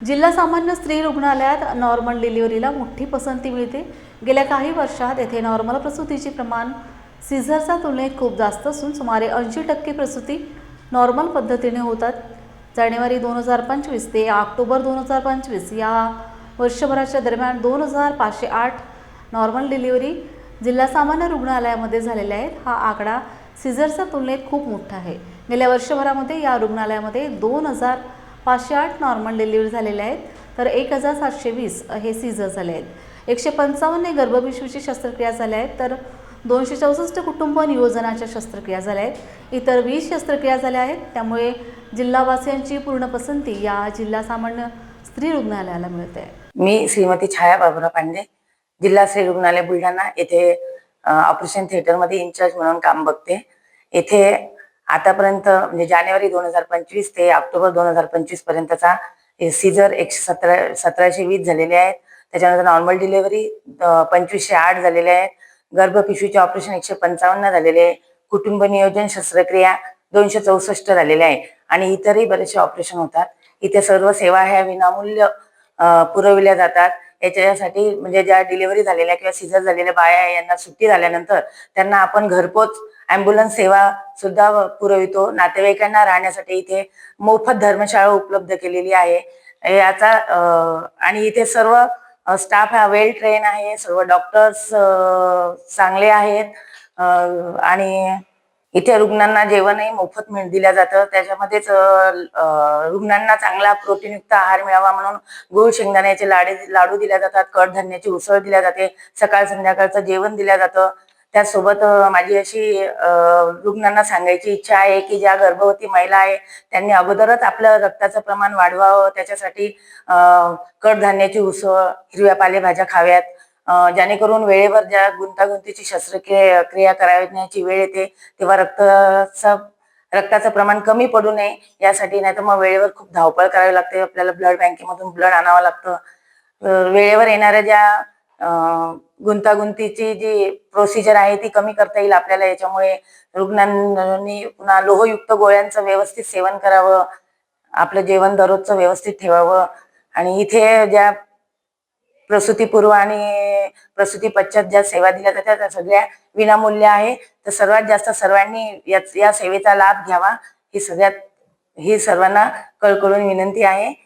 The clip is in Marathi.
जिल्हा सामान्य स्त्री रुग्णालयात नॉर्मल डिलिव्हरीला मोठी पसंती मिळते. गेल्या काही वर्षात येथे नॉर्मल प्रसूतीचे प्रमाण सिझरच्या तुलनेत खूप जास्त असून सुमारे ऐंशी टक्के प्रसूती नॉर्मल पद्धतीने होतात. जानेवारी दोन हजार पंचवीस ते ऑक्टोबर दोन हजार पंचवीस या वर्षभराच्या दरम्यान दोन हजार पाचशे आठ नॉर्मल डिलिव्हरी जिल्हा सामान्य रुग्णालयामध्ये झालेल्या आहेत. हा आकडा सिझरच्या तुलनेत खूप मोठा आहे. गेल्या वर्षभरामध्ये या रुग्णालयामध्ये दोन हजार पाचशे आठ नॉर्मल डिलिव्हरी झालेल्या आहेत. तर एक हजार सातशे वीस हे सीझर झाले आहेत. एकशे पंचावन्न हे गर्भपिशवीची शस्त्रक्रिया झाल्या आहेत तर दोनशे चौसष्ट कुटुंब नियोजनाच्या शस्त्रक्रिया झाल्या आहेत. इतर वीस शस्त्रक्रिया झाल्या आहेत. त्यामुळे जिल्हावासियांची पूर्ण पसंती या जिल्हा सामान्य स्त्री रुग्णालयाला मिळते. मी श्रीमती छाया बाबुराव पांडे जिल्हा स्त्री रुग्णालय बुलढाणा. येथे ऑपरेशन थिएटरमध्ये इन्चार्ज म्हणून काम बघते. येथे आतापर्यंत म्हणजे जानेवारी दोन हजार पंचवीस ते ऑक्टोबर दोन हजार पंचवीस पर्यंतचा सीझर एकशे सतरा सतराशे वीस झालेले आहेत. त्याच्यानंतर नॉर्मल डिलेवरी पंचवीसशे आठ झालेले आहेत. गर्भपिशवीचे ऑपरेशन एकशे पंचावन्न झालेले आहे. कुटुंब नियोजन शस्त्रक्रिया दोनशे चौसष्ट झालेले आहे. आणि इतरही बरेचसे ऑपरेशन होतात. इथे सर्व सेवा ह्या विनामूल्य पुरविल्या जातात. याच्यासाठी म्हणजे ज्या डिलिव्हरी झालेल्या किंवा सीझर झालेल्या बाया यांना सुट्टी झाल्यानंतर त्यांना आपण घरपोच अँब्युलन्स सेवा सुद्धा पुरवितो. नातेवाईकांना राहण्यासाठी इथे मोफत धर्मशाळा उपलब्ध केलेली आहे. याचा आणि इथे सर्व स्टाफ हा वेल ट्रेन आहे. सर्व डॉक्टर्स चांगले आहेत. आणि इथे रुग्णांना जेवणही मोफत मिळ जातं. त्याच्यामध्येच रुग्णांना चांगला प्रोटीनयुक्त आहार मिळावा म्हणून गुळ शेंगदाण्याचे लाडे लाडू दिल्या जातात. कडधान्याची उसळ दिल्या जाते. सकाळ संध्याकाळचं जेवण दिल्या जातं. त्यासोबत माझी अशी रुग्णांना सांगायची इच्छा आहे की ज्या गर्भवती महिला आहे त्यांनी अगोदरच आपलं रक्ताचं प्रमाण वाढवावं. त्याच्यासाठी कडधान्याची उसळ हिरव्या पालेभाज्या खाव्यात. जेणेकरून वेळेवर ज्या गुंतागुंतीची शस्त्रक्रिया क्रिया करावण्याची वेळ येते तेव्हा रक्ताचं रक्ताचं प्रमाण कमी पडू नये यासाठी नाही तर मग वेळेवर खूप धावपळ करावी लागते आपल्याला ब्लड बँकेमधून ब्लड आणावं लागतं. वेळेवर येणाऱ्या ज्या गुंतागुंतीची जी प्रोसिजर आहे ती कमी करता येईल आपल्याला याच्यामुळे रुग्णांनी पुन्हा लोहयुक्त गोळ्यांचं व्यवस्थित सेवन करावं आपलं जेवण दररोजचं व्यवस्थित ठेवावं. आणि इथे ज्या प्रसूतीपूर्व आणि प्रसूती पश्चात ज्या सेवा दिल्या जातात त्या सगळ्या विनामूल्य आहे. तर सर्वात जास्त सर्वांनी या या सेवेचा लाभ घ्यावा ही सगळ्यात ही सर्वांना कळकळून विनंती आहे.